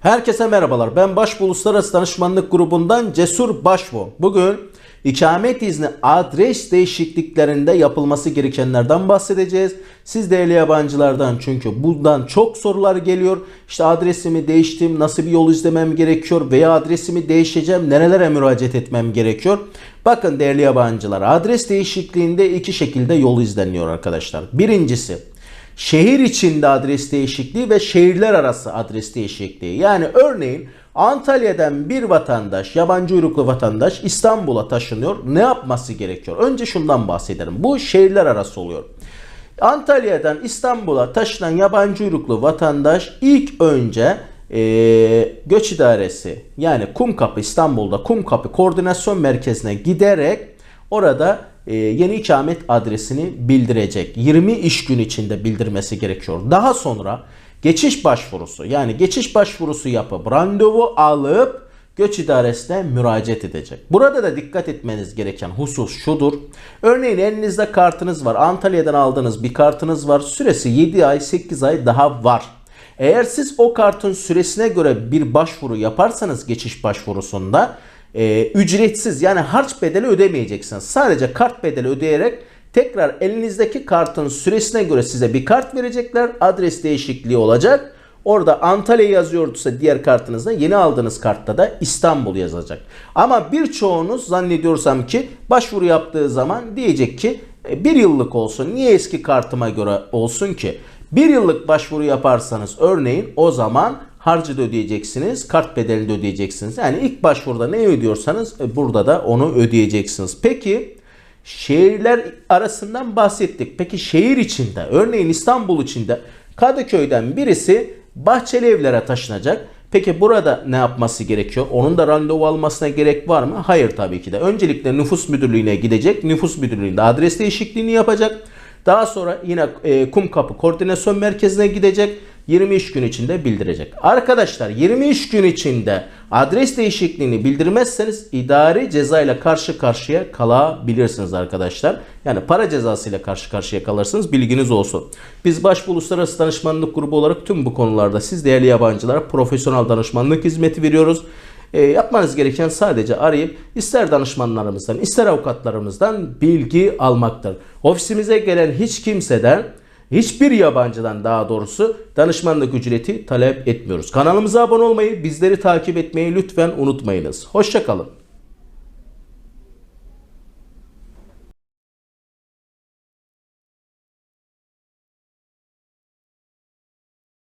Herkese merhabalar. Ben Başbu Uluslararası Danışmanlık Grubu'ndan Cesur Başbu. Bugün ikamet izni adres değişikliklerinde yapılması gerekenlerden bahsedeceğiz. Siz değerli yabancılardan çünkü bundan çok sorular geliyor. İşte adresimi değiştim, nasıl bir yol izlemem gerekiyor veya adresimi değişeceğim, nerelere müracaat etmem gerekiyor? Bakın değerli yabancılar adres değişikliğinde iki şekilde yol izleniyor arkadaşlar. Birincisi şehir içinde adres değişikliği ve şehirler arası adres değişikliği. Yani örneğin Antalya'dan bir vatandaş, yabancı uyruklu vatandaş İstanbul'a taşınıyor. Ne yapması gerekiyor? Önce şundan bahsedelim. Bu şehirler arası oluyor. Antalya'dan İstanbul'a taşınan yabancı uyruklu vatandaş ilk önce eee, göç idaresi yani Kumkapı İstanbul'da Kumkapı Koordinasyon Merkezi'ne giderek orada e, yeni ikamet adresini bildirecek. 20 iş gün içinde bildirmesi gerekiyor. Daha sonra geçiş başvurusu yani geçiş başvurusu yapıp randevu alıp göç idaresine müracaat edecek. Burada da dikkat etmeniz gereken husus şudur. Örneğin elinizde kartınız var. Antalya'dan aldığınız bir kartınız var. Süresi 7 ay 8 ay daha var. Eğer siz o kartın süresine göre bir başvuru yaparsanız geçiş başvurusunda e, ücretsiz yani harç bedeli ödemeyeceksiniz. Sadece kart bedeli ödeyerek tekrar elinizdeki kartın süresine göre size bir kart verecekler. Adres değişikliği olacak. Orada Antalya yazıyorduysa diğer kartınızda yeni aldığınız kartta da İstanbul yazacak. Ama birçoğunuz zannediyorsam ki başvuru yaptığı zaman diyecek ki "E, bir yıllık olsun. Niye eski kartıma göre olsun ki? Bir yıllık başvuru yaparsanız örneğin o zaman harcı da ödeyeceksiniz, kart bedelini de ödeyeceksiniz. Yani ilk başvuruda ne ödüyorsanız e, burada da onu ödeyeceksiniz. Peki şehirler arasından bahsettik. Peki şehir içinde örneğin İstanbul içinde Kadıköy'den birisi Bahçeli Evler'e taşınacak. Peki burada ne yapması gerekiyor? Onun da randevu almasına gerek var mı? Hayır tabii ki de. Öncelikle nüfus müdürlüğüne gidecek. Nüfus müdürlüğünde adres değişikliğini yapacak. Daha sonra yine e, Kumkapı Koordinasyon Merkezi'ne gidecek. 20 iş gün içinde bildirecek. Arkadaşlar 20 iş gün içinde adres değişikliğini bildirmezseniz idari ceza ile karşı karşıya kalabilirsiniz arkadaşlar. Yani para cezası ile karşı karşıya kalırsınız bilginiz olsun. Biz Başbu Uluslararası Danışmanlık Grubu olarak tüm bu konularda siz değerli yabancılara profesyonel danışmanlık hizmeti veriyoruz. E, yapmanız gereken sadece arayıp ister danışmanlarımızdan ister avukatlarımızdan bilgi almaktır. Ofisimize gelen hiç kimseden hiçbir yabancıdan daha doğrusu danışmanlık ücreti talep etmiyoruz. Kanalımıza abone olmayı, bizleri takip etmeyi lütfen unutmayınız. Hoşçakalın.